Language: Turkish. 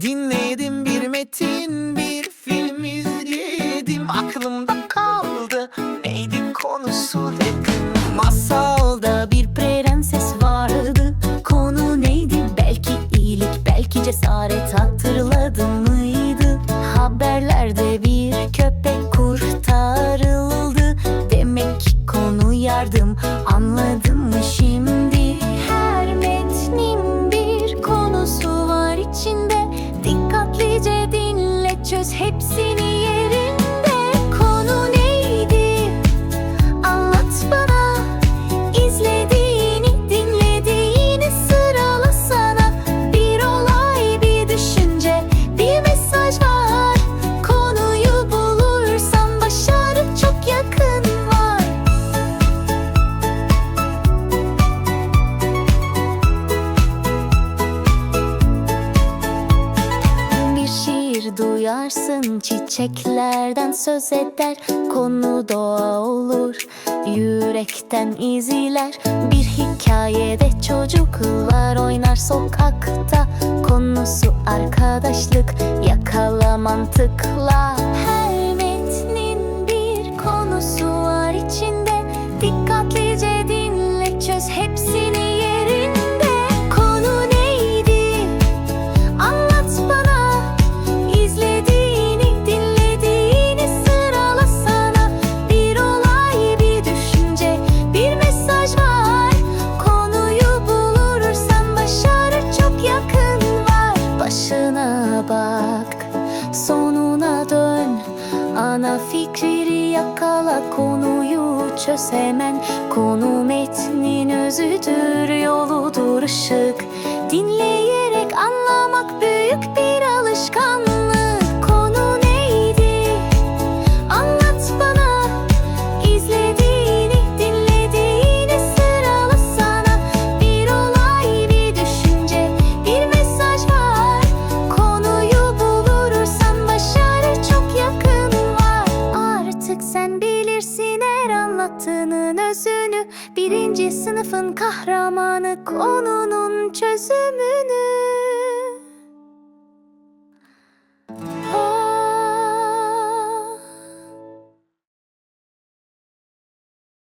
Dinledim bir metin bir film izledim. Aklımda kaldı neydi konusu dedim Masalda bir prenses vardı. Konu neydi? Belki iyilik belki cesaret hatırladın mıydı? Haberlerde bir köpek çöz hepsini duyarsın çiçeklerden söz eder Konu doğa olur yürekten iziler. Bir hikayede çocuklar oynar sokakta Konusu arkadaşlık yakala mantıkla. Her ana fikri yakala konuyu çöz hemen. Konu metnin özüdür yoludur ışık. Dinleyerek birinci sınıfın kahramanı konunun çözümünü